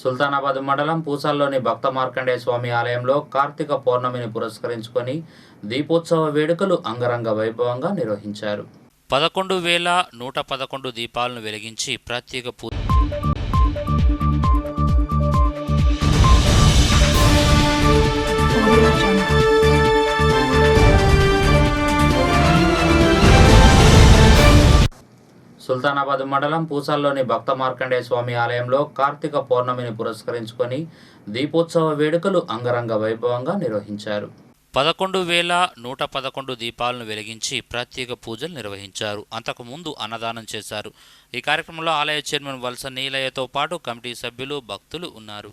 సుల్తానాబాద్ మండలం పూసాల్లోని భక్త మార్కండేయ స్వామి ఆలయంలో కార్తీక పౌర్ణమిని పురస్కరించుకొని దీపోత్సవ వేడుకలు అంగరంగ వైభవంగా నిర్వహించారు. పదకొండు వేల నూట పదకొండు దీపాలను వెలిగించి ప్రత్యేక పూ సుల్తానాబాద్ మండలం పూసాల్లోని భక్త మార్కండేయ స్వామి ఆలయంలో కార్తీక పౌర్ణమిని పురస్కరించుకొని దీపోత్సవ వేడుకలు అంగరంగ వైభవంగా నిర్వహించారు. పదకొండు వేల నూట పదకొండు దీపాలను వెలిగించి ప్రత్యేక పూజలు నిర్వహించారు. అంతకుముందు అన్నదానం చేశారు. ఈ కార్యక్రమంలో ఆలయ చైర్మన్ వలస నీలయ్యతో పాటు కమిటీ సభ్యులు భక్తులు ఉన్నారు.